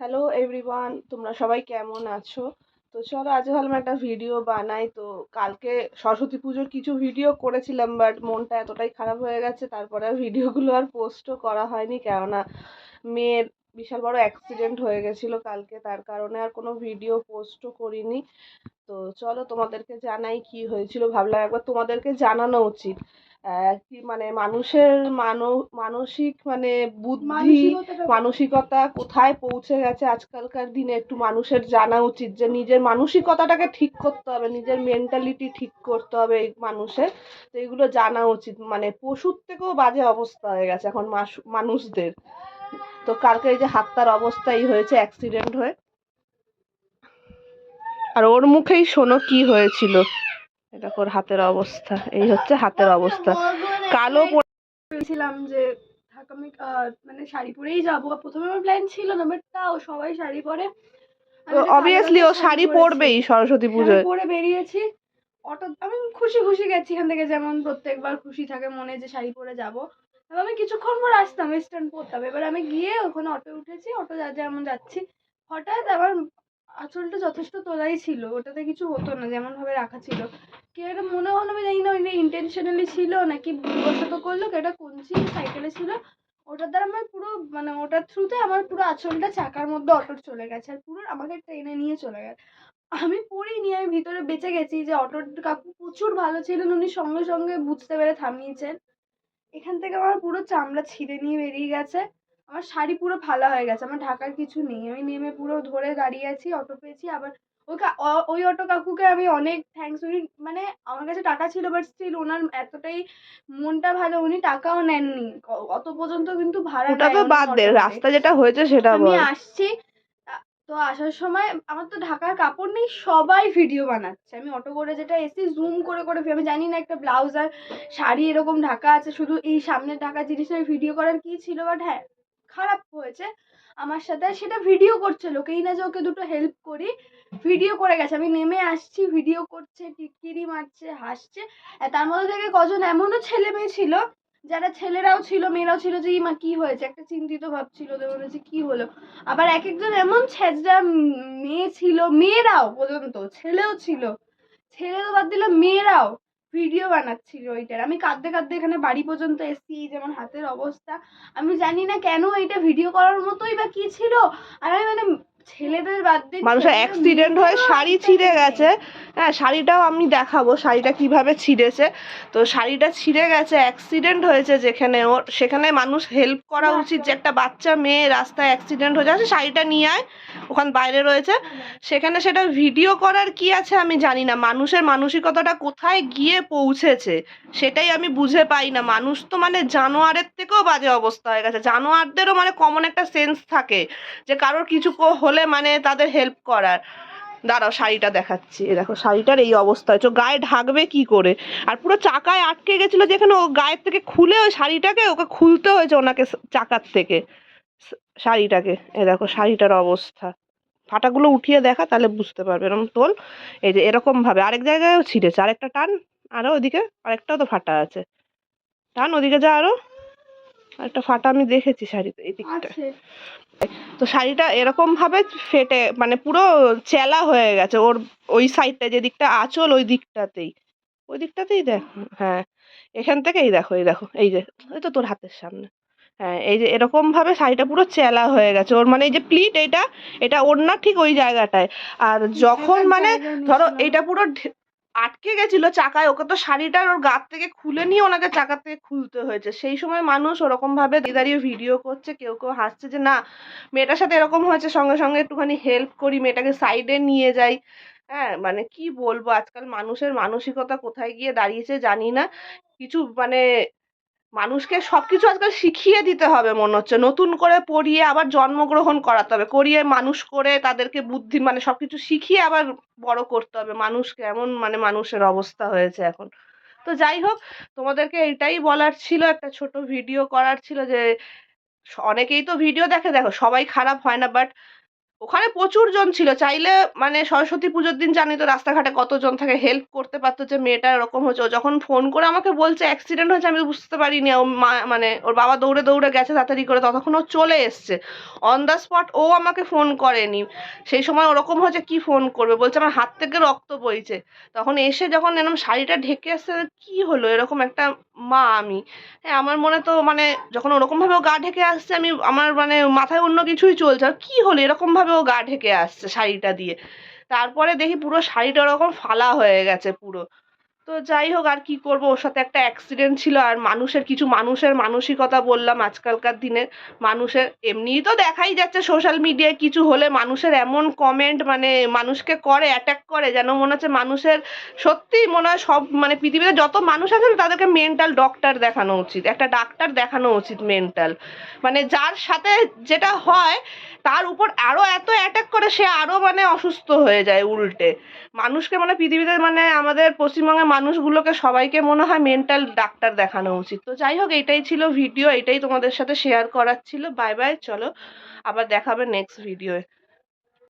Hello everyone তোমরা সবাই কেমন আছো? তো চলো, আজ ভাবলাম একটা ভিডিও বানাই। তো কালকে সরস্বতী পুজোর কিছু ভিডিও করেছিলাম বাট মনটা এতটাই খারাপ হয়ে গেছে, তারপরে আর ভিডিওগুলো আর পোস্টও করা হয়নি, কেননা মেয়ের বিশাল বড় অ্যাক্সিডেন্ট হয়ে গেছিল কালকে, তার কারণে আর কোনো ভিডিও পোস্টও করিনি। তো চলো, তোমাদেরকে জানাই কি হয়েছিল। ভাবলাম একবার তোমাদেরকে জানানো উচিত। কি মানে মানুষের মানো মানসিক মানে বুদ্ধি মানসিকতা কোথায় পৌঁছে গেছে আজকালকার দিনে একটু মানুষের জানা উচিত যে নিজের মানসিকতাটাকে ঠিক করতে হবে নিজের মেন্টালিটি ঠিক করতে হবে এই মানুষের। তো এগুলো জানা উচিত। মানে পশুর থেকেও বাজে অবস্থা হয়ে গেছে এখন মানুষদের। তো কালকে এই যে হাতটার অবস্থা এই হয়েছে অ্যাক্সিডেন্ট হয়ে। আর ওর মুখেই শোনো কি হয়েছিল। এটা ওর হাতের অবস্থা। এই হচ্ছে হাতের অবস্থা। কালো পরে- ভেবেছিলাম যে আমি মানে শাড়ি পরেই যাব। প্রথমে আমার প্ল্যান ছিল না বাট তাও সবাই শাড়ি পরে। অবভিয়াসলি ও শাড়ি পরবেই সরস্বতী পুজোয়। পরে বেরিয়েছি। অটো আমি খুশি খুশি গেছি এখান থেকে যেমন প্রত্যেকবার খুশি থাকে মনে যে শাড়ি পরে যাব। আমি কিছুক্ষণ পর আসতাম ওয়েস্টার্ন পরতাম। এবার আমি গিয়ে ওখানে অটো উঠেছি অটো যা যেমন যাচ্ছি। হঠাৎ আমার আঁচলটা যথেষ্ট তোলাই ছিল, ওটাতে কিছু হতো না, যেমন ভাবে রাখা ছিল। কি একটা মনে হলো আমি জানি না ওইটা ইন্টেনশনালি ছিল নাকি ভুলবশত করল কি একটা কঞ্চি সাইকেলে ছিল, ওটার দ্বারা আমার পুরো মানে ওটার থ্রুতে আমার পুরো আঁচলটা চাকার মধ্যে অটোর চলে গেছে, আর পুরো আমাকে ট্রেনে নিয়ে চলে গেছে। আমি পড়িনি আমি ভিতরে বেঁচে গেছি যে অটোর কাকু প্রচুর ভালো ছিলেন, উনি সঙ্গে সঙ্গে বুঝতে পেরে থামিয়েছেন। এখান থেকে আমার পুরো চামড়া ছিঁড়ে নিয়ে বেরিয়ে গেছে। আমার শাড়ি পুরো ফালা হয়ে গেছে আমার ঢাকার কিছু নেই। আমি নেমে পুরো ধরে দাঁড়িয়ে আছি অটো পেয়েছি আবার ওই ওই অটো কাকুকে আমি অনেক থ্যাঙ্কস উনি মানে আমার কাছে টাকা ছিল বাট স্টিল ওনার এতটাই মনটা ভালো উনি টাকাও নেননি। অত পর্যন্ত কিন্তু ভাড়া তো বাদ দে রাস্তা যেটা হয়েছে সেটা আমি আসছি তো আসার সময় আমার তো ঢাকার কাপড় নেই সবাই ভিডিও বানাচ্ছে। আমি অটো করে যেটা এসি জুম করে করে আমি জানি না একটা ব্লাউজ আর শাড়ি এরকম ঢাকা আছে শুধু এই সামনের ঢাকা জিনিসের ভিডিও করার কি ছিল বাট হ্যাঁ খারাপ হয়েছে আমার সাথে। সেটা ভিডিও করছে লোকেই না যে ওকে দুটো হেল্প করি। ভিডিও করে গেছে। আমি নেমে আসছি ভিডিও করছে, টিটকিরি মারছে, হাসছে। তার মধ্যে থেকে কজন এমনও ছেলে মেয়ে ছিল, যারা ছেলেরাও ছিল, মেয়েরাও ছিল যে "এই মা, কি হয়েছে? একটা চিন্তিত ভাব ছিল ওদের মনে হচ্ছে কি হলো। আবার এক একজন এমন ছেঁচড়া মেয়ে ছিল, মেয়েরাও পর্যন্ত, ছেলেও ছিল। ছেলে তো বাদ দিলাম, মেয়েরাও। ভিডিও বানাচ্ছিল ওইটার। আমি কাঁদতে কাঁদতে এখানে বাড়ি পর্যন্ত এসেছি যেমন হাতের অবস্থা। আমি জানি না কেন এটা ভিডিও করার মতোই বা কি ছিল। আর আমি মানে ছেলেদের বাদ দিয়ে মানুষের অ্যাক্সিডেন্ট হয়ে শাড়ি ছিঁড়ে গেছে। হ্যাঁ শাড়িটাও আমি দেখাবো শাড়িটা কীভাবে ছিঁড়েছে। তো শাড়িটা ছিঁড়ে গেছে অ্যাক্সিডেন্ট হয়েছে যেখানে ওর সেখানে মানুষ হেল্প করা উচিত যে একটা বাচ্চা মেয়ে রাস্তায় অ্যাক্সিডেন্ট হয়ে যাচ্ছে শাড়িটা নিয়ে আয় ওখান বাইরে রয়েছে। সেখানে সেটা ভিডিও করার কি আছে আমি জানি না। মানুষের মানসিকতাটা কোথায় গিয়ে পৌঁছেছে সেটাই আমি বুঝে পাই না। মানুষ তো মানে জানোয়ারের থেকেও বাজে অবস্থা হয়ে গেছে। জানোয়ারদেরও মানে কমন একটা সেন্স থাকে যে কারোর কিছু হলে মানে তাদের হেল্প করার। দাঁড়াও, শাড়িটা দেখাচ্ছি। এ দেখো, শাড়িটার এই অবস্থা হয়েছে। ও গায়ে ঢাকবে কি করে? আর পুরো চাকায় আটকে গেছিল যেখানে ও গায়ের থেকে খুলে ওই শাড়িটাকে ওকে খুলতে হয়েছে ওনাকে চাকার থেকে। শাড়িটাকে। এ দেখো, শাড়িটার অবস্থা। ফাটাগুলো উঠিয়ে দেখা, তাহলে বুঝতে পারবে। এরকম তোল। এই যে এরকম ভাবে। আরেক জায়গায়ও ছিঁড়েছে। আরেকটা টান। আরও ওদিকে আরেকটাও তো ফাটা আছে। টান, ওদিকে যা আরও। আরেকটা ফাটা আমি দেখেছি শাড়িতে এই দিকটা। তো শাড়িটা এরকম ভাবে ফেটে মানে পুরো চেলা হয়ে গেছে। ওর ওই সাইডটা যে দিকটা আঁচল ওই দিকটাতেই। ওই দিকটাতেই দেখো হ্যাঁ। এখান থেকেই দেখো এই দেখো এই যে এই তো তোর হাতের সামনে। হ্যাঁ এই যে এরকম ভাবে শাড়িটা পুরো চেলা হয়ে গেছে। ওর মানে এই যে প্লিট এটা এটা ওর না ঠিক ওই জায়গাটায়। আর যখন মানে ধরো। এইটা পুরো আটকে গেছিল চাকায়, ওকে তো শাড়িটার ওর গাত থেকে খুলে নিয়ে ওনাকে চাকা থেকে খুলতে হয়েছে। সেই সময় মানুষ ওরকম ভাবে দাঁড়িয়ে ভিডিও করছে, কেউ কেউ হাসছে যে, না, মেয়েটার সাথে এরকম হয়েছে, সঙ্গে সঙ্গে একটুখানি হেল্প করি, মেয়েটাকে সাইডে নিয়ে যাই। হ্যাঁ মানে কি বলব, আজকাল মানুষের মানসিকতা কোথায় গিয়ে দাঁড়িয়েছে জানি না। কিছু মানে মানুষকে সবকিছু আজকাল শিখিয়ে দিতে হবে, মনে হচ্ছে। নতুন করে পড়িয়ে আবার জন্মগ্রহণ করাতে হবে। করিয়ে মানুষ করে তাদেরকে বুদ্ধি মানে সবকিছু শিখিয়ে আবার বড় করতে হবে। মানুষকে এমন মানে মানুষের অবস্থা হয়েছে এখন। তো যাই হোক, তোমাদেরকে এটাই বলার ছিল, একটা ছোট ভিডিও করার ছিল যে, অনেকেই তো ভিডিও দেখে, দেখো, সবাই খারাপ হয় না বাট ওখানে প্রচুর জন ছিল। চাইলে মানে সরস্বতী পুজোর দিন জানি তো রাস্তাঘাটে কতজন থাকে হেল্প করতে পারতো যে মেয়েটা এরকম হচ্ছে ও যখন ফোন করে আমাকে বলছে অ্যাক্সিডেন্ট হয়েছে, আমি বুঝতে পারিনি। ও মানে ওর বাবা দৌড়ে দৌড়ে গেছে তাড়াতাড়ি করে। ততক্ষণ ও চলে এসছে। অন দ্য স্পট ও আমাকে ফোন করেনি। সেই সময় ওরকম হয়েছে কি ফোন করবে? বলছে, আমার হাত থেকে রক্ত বইছে। তখন এসে যখন এরকম শাড়িটা ঢেকে আসছে, কি হলো? এরকম একটা মা আমি। হ্যাঁ আমার মনে তো মানে যখন ওরকম ভাবে ও গা ঢেকে আসছে, আমি, আমার মানে মাথায় অন্য কিছুই চলছে। আর কি হলো? এরকম ভাবে ও গা ঢেকে আসছে শাড়িটা দিয়ে। তারপরে দেখি পুরো শাড়িটা ওরকম ফালা হয়ে গেছে পুরো। তো যাই হোক, আর কি করব? ওর সাথে একটা অ্যাক্সিডেন্ট ছিল, আর মানুষের কিছু মানুষের মানসিকতা বললাম আজকালকার দিনে মানুষের। এমনিই তো দেখাই যাচ্ছে সোশ্যাল মিডিয়ায় কিছু হলে মানুষের এমন কমেন্ট মানে মানুষকে করে অ্যাটাক করে, যেন মনে হচ্ছে মানুষের সত্যিই মনে হয় সব মানে পৃথিবীতে যত মানুষ আছে তাদেরকে মেন্টাল ডক্টর দেখানো উচিত, একটা ডাক্তার দেখানো উচিত মেন্টাল মানে যার সাথে যেটা হয়, তার উপর আরও এত অ্যাটাক করে, সে আরও মানে অসুস্থ হয়ে যায় উল্টে। মানুষকে মানে পৃথিবীতে মানে আমাদের পশ্চিমবঙ্গের মানুষগুলোকে সবাইকে মনে হয় মেন্টাল ডাক্তার দেখানো উচিত। তো যাই হোক, এটাই ছিল ভিডিও এটাই তোমাদের সাথে শেয়ার করার ছিল। বাই বাই চলো আবার দেখাবে নেক্সট ভিডিওয়ে